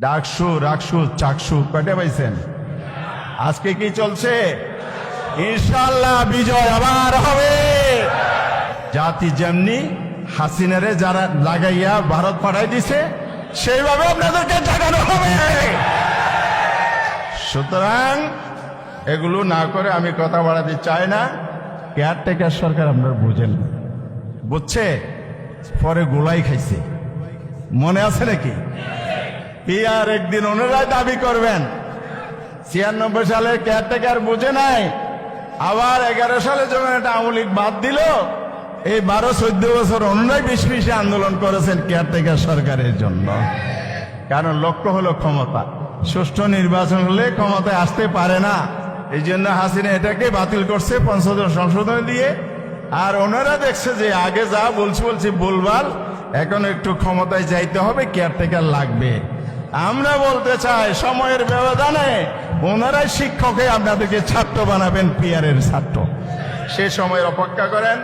ডাকসু, রাকসু, চাকসু, কয়টা পাইছেন? আজকে কি চলছে? ইনশাল্লাহ বিজয় আবার হবে। জাতি যেমনি হাসিনারে যারা লাগাইয়া ভারত পাঠাই দিছে, সেইভাবে আপনাদেরকে জাগানো হবে। সুতরাং এগুলো না করে আমি কথা বাড়াতে চাই না। কেয়ারটেকার সরকার আপনারা বুঝেন। বুঝছে? পরে গোলাই খাইছে। মনে আছে নাকি? পিয়ার একদিন ওনারাই দাবি করবেন। ছিয়ানব্বই সালে কেয়ারটেকার বুঝে নাই, আবার এগারো সালে যখন একটা আমলিক বাদ দিল, এই বারো চোদ্দ বছর অন্যায় বেশি বেশি আন্দোলন করেছেন কেয়ারটেকার সরকারের জন্য। কারণ লক্ষ্য হলো ক্ষমতা। সুষ্ঠু নির্বাচন হলে ক্ষমতায় আসতে পারে না। এই জন্য হাসিনা এটাকে বাতিল করছে পঞ্চদশ সংশোধন দিয়ে। আর ওনারা দেখছে যে আগে যা বলছি বলছি বলবার এখন একটু ক্ষমতায় যাইতে হবে কেয়ারটেকার লাগবে। আমরা বলতে চাই সময়ের ব্যবধানে ওনারাই শিক্ষকে আপনাদেরকে ছাত্র বানাবেন পিয়ারের ছাত্র। সে সময়ের অপেক্ষা করেন।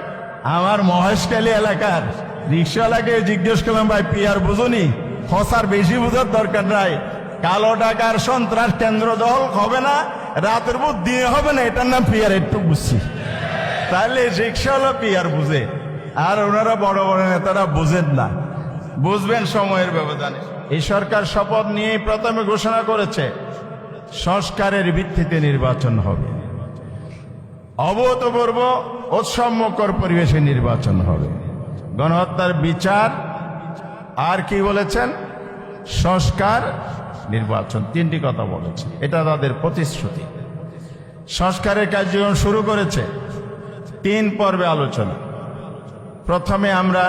আমার মহেশখালী এলাকার রিক্সাওয়ালাকে জিজ্ঞেস করলাম ভাই পিয়ার বুঝুনি? হসার বেশি বুঝার দরকার নাই। কালো টাকার সন্ত্রাস কেন্দ্র দল হবে না রাতের বুধ দিয়ে হবে না এটার নাম পিয়ার একটু বুঝছি। তাহলে রিক্সাওয়ালা পিয়ার বুঝে আর ওনারা বড় বড় নেতারা বুঝেন না। বুঝবেন সময়ের ব্যবধানে। এই সরকার শপথ নিয়ে প্রথমে ঘোষণা করেছে, সংস্কারের ভিত্তিতে নির্বাচন হবে। অভূতপূর্ব উৎসবমুখর পরিবেশে নির্বাচন হবে। গণহত্যার বিচার, আর কি বলেছেন? সংস্কার, নির্বাচন। তিনটি কথা বলেছে। এটা তাদের প্রতিশ্রুতি। সংস্কারের কার্যক্রম শুরু করেছে তিন পর্বে আলোচনা। প্রথমে আমরা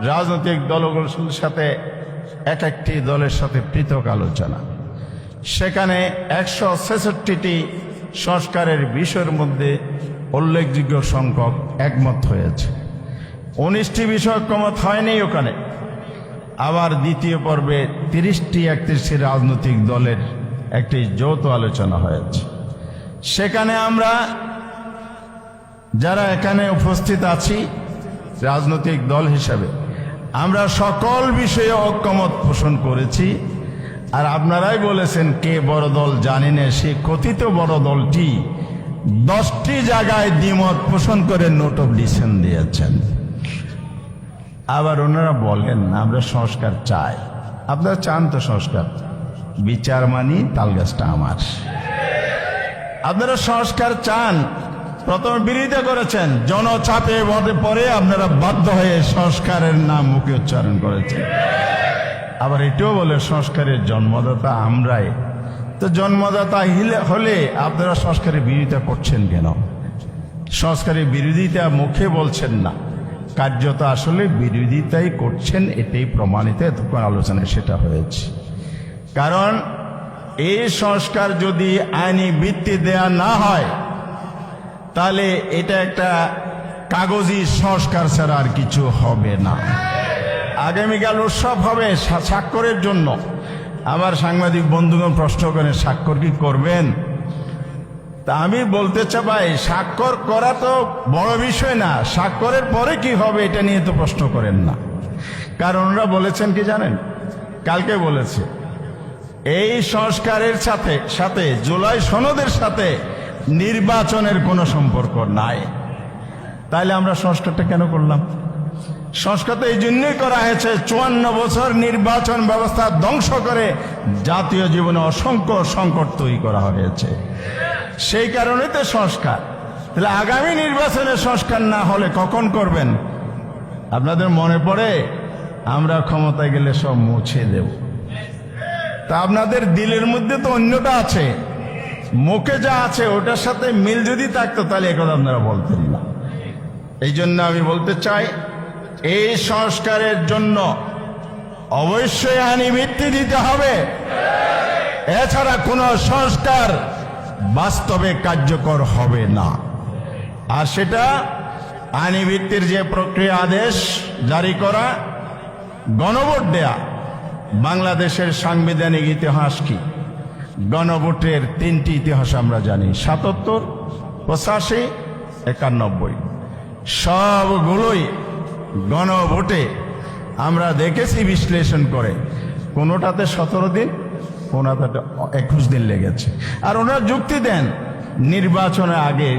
রাজনৈতিক দলগুলোর সাথে এক একটি দলের সাথে পৃথক আলোচনা। সেখানে একশো ছেষট্টিটি সংস্কারের বিষয়ের মধ্যে উল্লেখযোগ্য সংখ্যক একমত হয়েছে। উনিশটি বিষয় কমত হয়নি ওখানে। আবার দ্বিতীয় পর্বে তিরিশটি একত্রিশটি রাজনৈতিক দলের একটি যৌথ আলোচনা হয়েছে। সেখানে আমরা যারা এখানে উপস্থিত আছি, রাজনৈতিক দল হিসাবে আমরা সকল বিষয়ে ঐক্যমত পোষণ করেছি। আর আপনারাই বলেছেন, কে বড় দল জানি না, সে কথিত বড় দলটি দশটি জায়গায় দ্বিমত পোষণ করে নোট অফ ডিসিশন দিয়েছেন। আবার ওনারা বলেন, আমরা সংস্কার চাই। আপনারা চান তো সংস্কার। বিচার মানি, তালগাছটা আমার। আপনারা সংস্কার চান প্রথমে বিরোধিতা করেছেন। জনচাপে ভোটে পরে আপনারা বাধ্য হয়ে সংস্কারের নাম মুখে উচ্চারণ করেছেন। আবার এটাও বলে সংস্কারের জন্মদাতা আমরাই। তো জন্মদাতা হিলে আপনারা সংস্কারের বিরোধিতা করছেন কেন? সংস্কারের বিরোধিতা মুখে বলছেন না। কার্যত আসলে বিরোধিতাই করছেন এটাই প্রমাণিত। এতক্ষণ আলোচনায় সেটা হয়েছে। কারণ এই সংস্কার যদি আইনি ভিত্তি দেয়া না হয় তাহলে এটা একটা কাগজি সংস্কার ছাড়া আর কিছু হবে না। আগামীকাল উৎসব হবে স্বাক্ষরের জন্য। আমার সাংবাদিক বন্ধুগণ প্রশ্ন করে, স্বাক্ষর কি করবেন? তা আমি বলতে চাই, স্বাক্ষর করা তো বড় বিষয় না, স্বাক্ষরের পরে কি হবে এটা নিয়ে তো প্রশ্ন করেন না। কারণ ওরা বলেছেন কি জানেন? কালকে বলেছে, এই সংস্কারের সাথে সাথে, জুলাই সনদের সাথে নির্বাচনের কোনো সম্পর্ক নাই। তাইলে আমরা সংস্কারটা কেন করলাম? সংস্কার তো এই জন্যই করা হয়েছে, চুয়ান্ন বছর নির্বাচন ব্যবস্থা ধ্বংস করে জাতীয় জীবনে অসংখ্য সংকট তৈরি করা হয়েছে। সেই কারণে তো সংস্কার। তাহলে আগামী নির্বাচনে সংস্কার না হলে কখন করবেন? আপনাদের মনে পড়ে? আমরা ক্ষমতায় গেলে সব মুছে দেব। তা আপনাদের দিলের মধ্যে তো অন্যটা আছে। মুখে যা আছে ওটার সাথে মিল যদি থাকতো, তাহলে একথা আপনারা বলতেন না। এই জন্য আমি বলতে চাই, এই সংস্কারের জন্য অবশ্যই আইনি ভিত্তি দিতে হবে। এছাড়া কোনো সংস্কার বাস্তবে কার্যকর হবে না। আর সেটা আইনি ভিত্তির যে প্রক্রিয়া আদেশ জারি করা, গণভোট দেয়া, বাংলাদেশের সাংবিধানিক ইতিহাস কি? গণভোটের তিনটি ইতিহাস আমরা জানি। সাতাত্তর, পঁচাশি, একানব্বই। সবগুলোই গণভোটে আমরা দেখেছি বিশ্লেষণ করে। কোনোটাতে সতেরো দিন, কোনোটাতে একুশ দিন লেগেছে। আর ওনারা যুক্তি দেন, নির্বাচনের আগে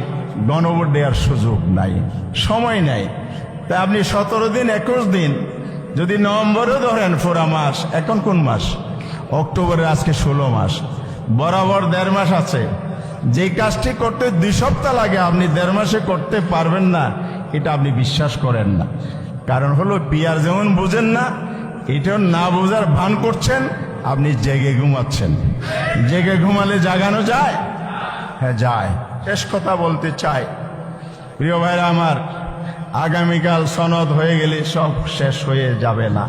গণভোট দেওয়ার সুযোগ নাই, সময় নাই। তা আপনি সতেরো দিন, একুশ দিন যদি নভেম্বরে ধরেন ফোরা মাস, এখন কোন মাস? অক্টোবরের আজকে ষোলো মাস। বরাবর দেড় মাস আছে। যে কাজটি করতে দুই সপ্তাহ লাগে, আপনি দেড় মাসে করতে পারবেন না, এটা আপনি বিশ্বাস করেন না। কারণ হলো, পিয়ার যেমন বুঝেন না, এটাও না বোঝার ভান করছেন, আপনি জেগে ঘুমাচ্ছেন। জেগে ঘুমালে জাগানো যায়? হ্যাঁ যায়। শেষ কথা বলতে চাই। প্রিয় ভাইরা আমার, আগামীকাল সনদ হয়ে গেলে সব শেষ হয়ে যাবে না।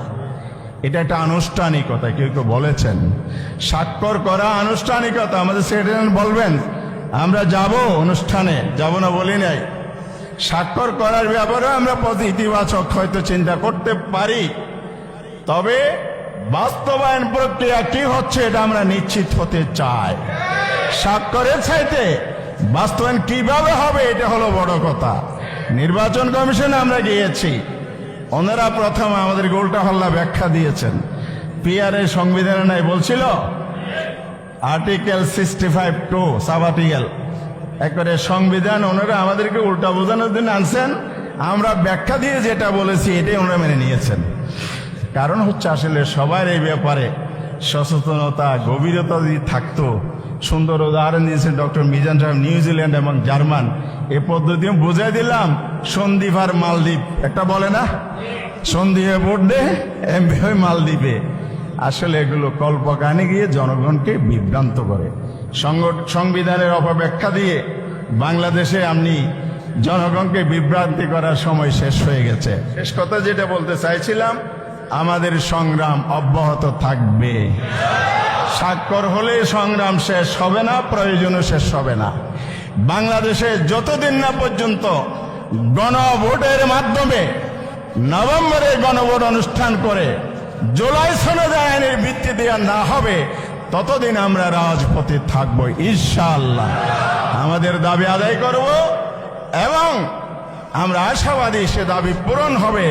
এটা একটা আনুষ্ঠানিকতা, কেউ কেউ বলেছেন। স্বাক্ষর করা আনুষ্ঠানিকতা, আমাদের সেক্রেটারি বলবেন, আমরা যাব অনুষ্ঠানে, যাব না বলি নাই। স্বাক্ষর করার ব্যাপারে আমরা ইতিবাচক হয়তো চিন্তা করতে পারি। তবে বাস্তবায়ন প্রক্রিয়া কি হচ্ছে এটা আমরা নিশ্চিত হতে চাই। স্বাক্ষরের চাইতে বাস্তবায়ন কীভাবে হবে এটা হলো বড় কথা। নির্বাচন কমিশনে আমরা গিয়েছি। ওনারা প্রথম আমাদের গোলটা হল্লা ব্যাখ্যা দিয়েছেন। পিআরএ সংবিধানে নাই বলছিল? Article sixty five two sub article একবারে সংবিধান, ওনারা আমাদেরকে উল্টা বোঝানোর জন্য আনছেন। আমরা ব্যাখ্যা দিয়ে যেটা বলেছি, এটাই ওনারা মেনে নিয়েছেন। কারণ হচ্ছে আসলে সবার এই ব্যাপারে সচেতনতা, গভীরতা যদি থাকতো সুন্দর উদাহরণ দিয়েছেন ডক্টর মিজান সাহেব নিউজিল্যান্ড এবং জার্মান। এ পদ্ধতি বুঝাই দিলাম সন্দীপ আর মালদ্বীপ। একটা বলে না? সন্দীপে ভোট দে, এমপি মালদ্বীপে। আসলে এগুলো কল্পকানে গিয়ে জনগণকে বিভ্রান্ত করে। সংবিধানের অপব্যাখ্যা দিয়ে বাংলাদেশে আপনি জনগণকে বিভ্রান্তি করার সময় শেষ হয়ে গেছে। শেষ কথা যেটা বলতে চাইছিলাম, আমাদের সংগ্রাম অব্যাহত থাকবে। স্বাক্ষর হলে সংগ্রাম শেষ হবে না, প্রয়োজনও শেষ হবে না। বাংলাদেশে যতদিন না পর্যন্ত গণভোটের মাধ্যমে নভেম্বরে গণভোট অনুষ্ঠান করে জুলাই সনদ আইনের ভিত্তি দেওয়া না হবে, ততদিন আমরা রাজপথে থাকব ইনশাআল্লাহ। আমাদের দাবি আদায় করব এবং আমরা আশাবাদী সে দাবি পূরণ হবে।